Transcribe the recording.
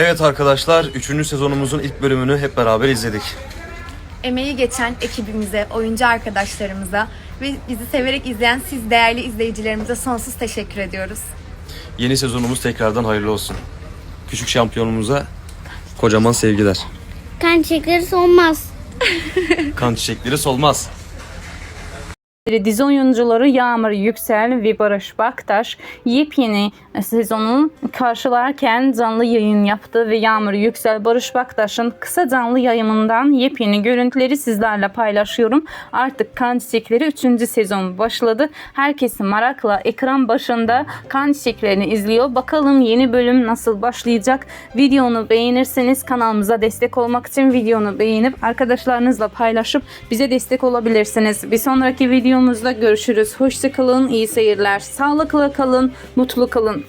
Evet arkadaşlar 3. sezonumuzun ilk bölümünü hep beraber izledik. Emeği geçen ekibimize, oyuncu arkadaşlarımıza ve bizi severek izleyen siz değerli izleyicilerimize sonsuz teşekkür ediyoruz. Yeni sezonumuz tekrardan hayırlı olsun. Küçük şampiyonumuza kocaman sevgiler. Kan çekeriz olmaz. Kan çiçekleri solmaz. Dizi oyuncuları Yağmur Yüksel ve Barış Baktaş yepyeni sezonu karşılarken canlı yayın yaptı ve Yağmur Yüksel Barış Baktaş'ın kısa canlı yayınından yepyeni görüntüleri sizlerle paylaşıyorum. Artık Kan Çiçekleri 3. sezon başladı. Herkes merakla ekran başında Kan Çiçeklerini izliyor. Bakalım yeni bölüm nasıl başlayacak? Videonu beğenirseniz kanalımıza destek olmak için videonu beğenip arkadaşlarınızla paylaşıp bize destek olabilirsiniz. Bir sonraki videomuzda görüşürüz. Hoşçakalın, iyi seyirler. Sağlıklı kalın, mutlu kalın.